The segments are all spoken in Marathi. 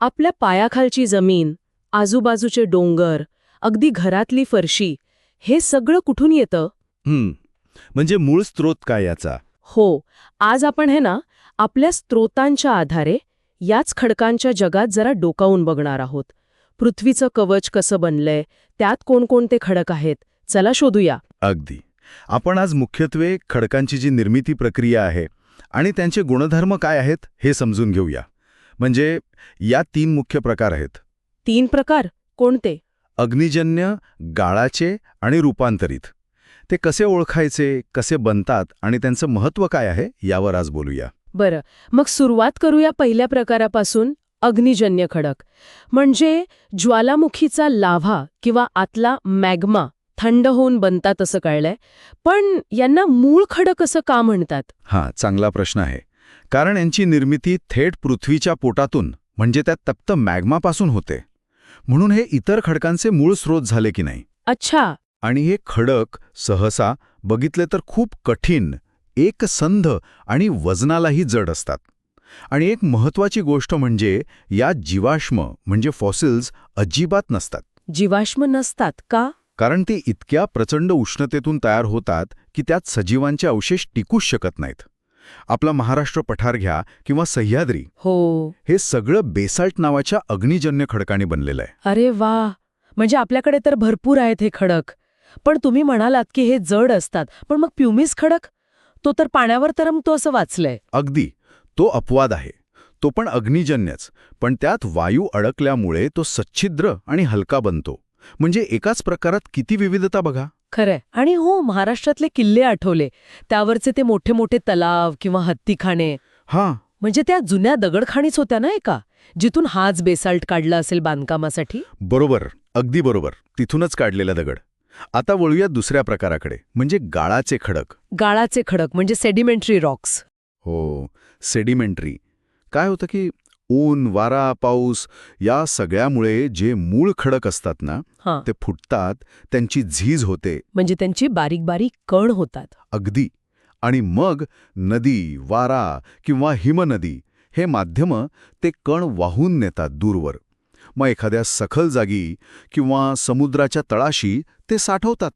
आपल्या पायाखालची जमीन आजूबाजूचे डोंगर अगदी घरातली फरशी हे सगळं कुठून येतं? म्हणजे मूळ स्रोत काय याचा? हो आज आपण हे ना आपल्या स्त्रोतांच्या आधारे याच खडकांच्या जगात जरा डोकावून बघणार आहोत. पृथ्वीचं कवच कसं बनलंय त्यात कोणकोणते खडक आहेत चला शोधूया. अगदी. आपण आज मुख्यत्वे खडकांची जी निर्मिती प्रक्रिया आहे आणि त्यांचे गुणधर्म काय आहेत हे समजून घेऊया. म्हणजे या तीन मुख्य प्रकार आहेत. तीन प्रकार? कोणते? अग्निजन्य गाळाचे आणि रूपांतरित. ते कसे ओळखायचे कसे बनतात आणि त्यांचं महत्त्व काय आहे यावर आज बोलूया. बरं. मग सुरुवात करूया पहिल्या प्रकारापासून अग्निजन्य खडक. म्हणजे ज्वालामुखीचा लाव्हा किंवा आतला मॅग्मा थंड होऊन बनतात असं कळलंय पण यांना मूळ खडक असं का म्हणतात? हां चांगला प्रश्न आहे. कारण यांची निर्मिती थेट पृथ्वीच्या पोटातून म्हणजे त्या तप्त मॅग्मापासून होते. म्हणून हे इतर खडकांचे मूळ स्रोत झाले की नाही. अच्छा. आणि हे खडक सहसा बघितले तर खूप कठीण एकसंध आणि वजनालाही जड असतात. आणि एक महत्वाची गोष्ट म्हणजे या जीवाश्म म्हणजे फॉसिल्स अजिबात नसतात. जीवाश्म नसतात का? कारण ते इतक्या प्रचंड उष्णतेतून तयार होतात की त्यात सजीवांचे अवशेष टिकूच शकत नाहीत. आपला महाराष्ट्र पठार घ्या किंवा सह्याद्री. हो. हे सगळं बेसाल्ट नावाच्या अग्निजन्य खडकाने बनलेलं आहे. अरे वा! म्हणजे आपल्याकडे तर भरपूर आहेत हे खडक. पण तुम्ही म्हणालात की हे जड असतात. पण मग प्युमिस खडक? तो तर पाण्यावर तरंगतो असं वाचलंय. अगदी. तो अपवाद आहे. तो पण अग्निजन्यच. पण त्यात वायू अडकल्यामुळे तो सच्छिद्र आणि हलका बनतो. म्हणजे एकाच प्रकारात किती विविधता बघा. खरंय. आणि हो महाराष्ट्रातले किल्ले आठवले. त्यावरचे ते मोठे मोठे तलाव किंवा हत्तीखाने हां. म्हणजे त्या जुन्या दगडखाणीच होत्या ना एका? जिथून हाच बेसाल्ट काढला असेल बांधकामासाठी? बरोबर. अगदी बरोबर. तिथूनच काढलेला दगड. आता वळूया दुसऱ्या प्रकाराकडे. म्हणजे गाळाचे खडक. गाळाचे खडक म्हणजे सेडिमेंटरी रॉक्स हो. सेडिमेंटरी काय होतं की ऊन वारा पाऊस या सगळ्यामुळे जे मूळ खडक असतात ना ते फुटतात त्यांची झीज होते. म्हणजे त्यांची बारीक बारीक कण होतात. अगदी. आणि मग नदी वारा किंवा हिमनदी हे माध्यमं ते कण वाहून नेतात दूरवर. मग एखाद्या सखल जागी किंवा समुद्राच्या तळाशी ते साठवतात.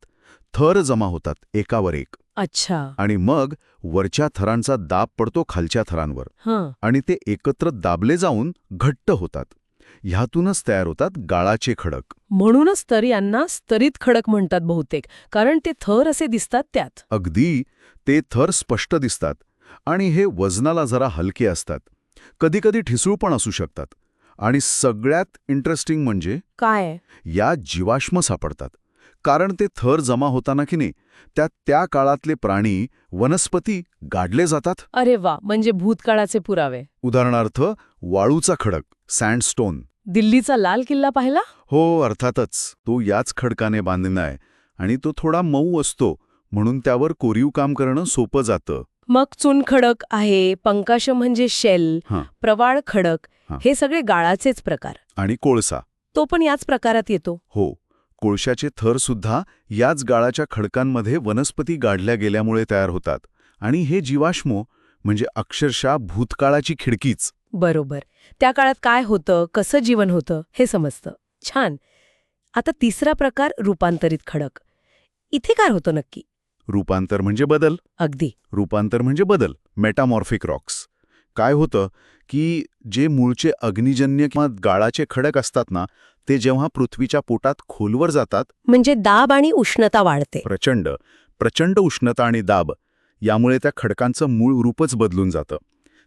थर जमा होतात एकावर एक. अच्छा. आणि मग वरच्या थरांचा दाब पडतो खालच्या थरांवर. हां. आणि ते एकत्र दाबले जाऊन घट्ट होतात. ह्यातूनच तयार होतात गाळाचे खडक. म्हणूनच तर यांना स्तरित खडक म्हणतात बहुतेक कारण ते थर असे दिसतात त्यात. अगदी ते थर स्पष्ट दिसतात आणि हे वजनाला जरा हलके असतात. कधीकधी ठिसूळ पण असू शकतात. आणि सगळ्यात इंटरेस्टिंग म्हणजे काय? या जीवाश्म सापडतात. कारण ते थर जमा होताना की नाही त्यात त्या काळातले प्राणी वनस्पती गाडले जातात? अरे वा म्हणजे भूतकाळाचे पुरावे. उदाहरणार्थ वाळूचा खडक सँडस्टोन दिल्लीचा लाल किल्ला पाहिला? हो अर्थातच. तो याच खडकाने बांधला आहे आणि तो थोडा मऊ असतो म्हणून त्यावर कोरीव काम करणं सोपं जातं. मग चुनखडक आहे पंकाश म्हणजे शेल हां. प्रवाळ खडक हां. हे सगळे गाळाचेच प्रकार. आणि कोळसा. तो पण याच प्रकारात येतो. हो. कोळशाचे थर सुद्धा याच गाळाच्या खडकांमध्ये वनस्पती गाडल्या गेल्यामुळे तयार होतात. आणि हे जीवाश्म म्हणजे अक्षरशः भूतकाळाची खिडकीच. बरोबर. त्या काळात काय होतं कसं जीवन होतं हे समजतं. छान. आता तिसरा प्रकार रूपांतरित खडक. इथे काय होतं नक्की? रूपांतर म्हणजे बदल. अगदी. रूपांतर म्हणजे बदल. Metamorphic rocks. काय होतं? की जे मूळचे अग्निजन्य किंवा गाळाचे खडक असतात ना ते जेव्हा पृथ्वीच्या पोटात खोलवर जातात म्हणजे दाब आणि उष्णता वाढते. प्रचंड प्रचंड उष्णता आणि दाब यामुळे त्या खडकांचं मूळ रूपच बदलून जातं.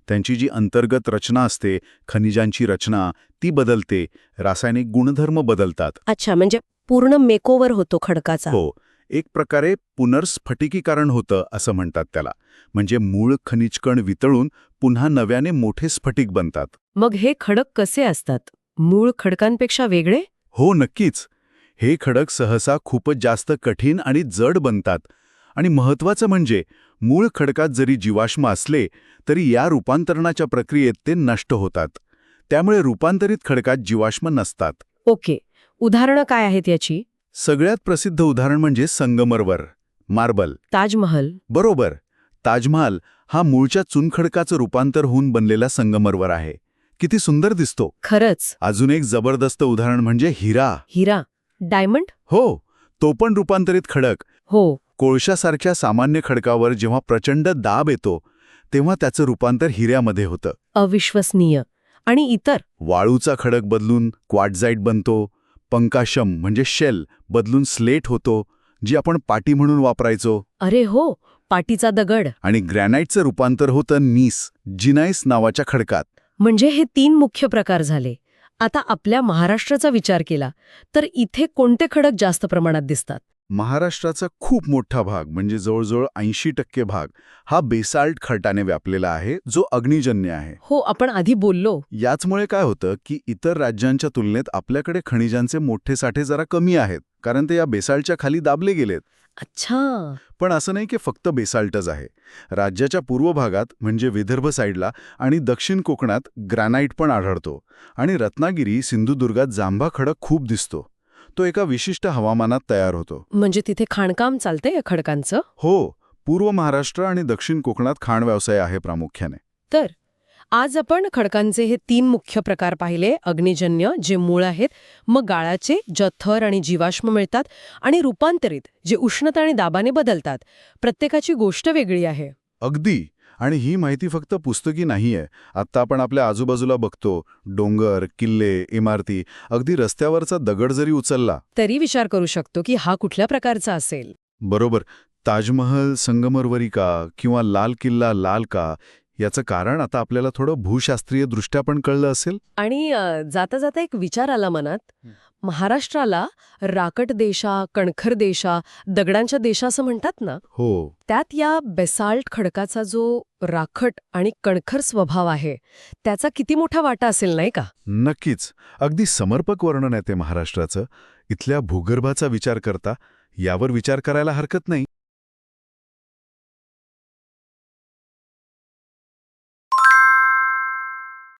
त्यांची जी अंतर्गत रचना असते खनिजांची रचना ती बदलते रासायनिक गुणधर्म बदलतात. अच्छा म्हणजे पूर्ण मेकोवर होतो खडकाचा. हो एक प्रकारे पुनर्स्फटिकीकरण होतं असं म्हणतात त्याला. म्हणजे मूळ खनिजकण वितळून पुन्हा नव्याने मोठे स्फटिक बनतात. मग हे खडक कसे असतात? मूळ खडकांपेक्षा वेगळे? हो नक्कीच. हे खडक सहसा खूपच जास्त कठीण आणि जड बनतात. आणि महत्वाचं म्हणजे मूळ खडकात जरी जीवाश्म असले तरी या रूपांतरणाच्या प्रक्रियेत ते नष्ट होतात. त्यामुळे रूपांतरित खडकात जीवाश्म नसतात. ओके. उदाहरणं काय आहेत याची? सगळ्यात प्रसिद्ध उदाहरण म्हणजे संगमरवर मार्बल. ताजमहल. बरोबर. ताजमहाल हा मूळच्या चुनखडकाचं रूपांतर होऊन बनलेला संगमरवर आहे. किती सुंदर दिसतो. खरंच. अजून एक जबरदस्त उदाहरण म्हणजे हिरा. हिरा. डायमंड? हो तो पण रूपांतरित खडक. हो. कोळशासारख्या सामान्य खडकावर जेव्हा प्रचंड दाब येतो तेव्हा त्याचं रूपांतर हिऱ्यामध्ये होतं. अविश्वसनीय. आणि इतर? वाळूचा खडक बदलून क्वाडझाईट बनतो. पंकाशम म्हणजे शेल बदलून स्लेट होतो. जी आपण पाटी म्हणून वापरायचो. अरे हो पाटीचा दगड. आणि ग्रॅनाइटचं रूपांतर होतं नीस जिनाईस नावाच्या खडकात. म्हणजे हे तीन मुख्य प्रकार झाले. आता आपल्या महाराष्ट्राचा विचार केला तर इथे कोणते खडक जास्त प्रमाणात दिसतात? महाराष्ट्राचा खूप मोठा भाग म्हणजे जवळजवळ ऐंशी टक्के भाग हा बेसाल्ट खडटाने व्यापलेला आहे जो अग्निजन्य आहे. हो आपण आधी बोललो. याचमुळे काय होतं की इतर राज्यांच्या तुलनेत आपल्याकडे खनिजांचे मोठे साठे जरा कमी आहेत कारण ते या बेसाल्टच्या खाली दाबले गेलेत. अच्छा. पण असं नाही की फक्त बेसाल्टच आहे. राज्याच्या पूर्व भागात म्हणजे विदर्भ साईडला आणि दक्षिण कोकणात ग्रॅनाइट पण आढळतो. आणि रत्नागिरी सिंधुदुर्गात जांभा खडक खूप दिसतो. तो एका विशिष्ट हवामानात तयार होतो. म्हणजे तिथे खाणकाम चालतंय या खडकांचं? हो पूर्व महाराष्ट्र आणि दक्षिण कोकणात खाण व्यवसाय आहे प्रामुख्याने. तर आज आपण खडकांचे हे तीन मुख्य प्रकार पाहिले अग्निजन्य जे मूळ आहेत मग गाळाचे ज्यात थर आणि जीवाश्म मिळतात आणि रूपांतरित जे उष्णता आणि दाबाने बदलतात. प्रत्येकाची गोष्ट वेगळी आहे. अगदी. आणि ही माहिती फक्त पुस्तकी नाहीये. आत्ता आपण आपल्या आजूबाजूला बघतो. डोंगर किल्ले इमारती अगदी रस्त्यावरचा दगड जरी उचलला तरी विचार करू शकतो की हा कुठल्या प्रकारचा असेल. बरोबर. ताजमहल संगमरवरी का किंवा लाल किल्ला लाल का याचं कारण आता आपल्याला थोडं भूशास्त्रीय दृष्ट्या पण कळलं असेल? आणि जाता जाता एक विचार आला मनात. महाराष्ट्राला राकट देशा कणखर देशा दगडांच्या देशा असं म्हणतात ना? हो. त्यात या बेसाल्ट खडकाचा जो राखट आणि कणखर स्वभाव आहे त्याचा किती मोठा वाटा असेल नाही का? नक्कीच. अगदी समर्पक वर्णन आहे ते महाराष्ट्राचं. इथल्या भूगर्भाचा विचार करता यावर विचार करायला हरकत नाही.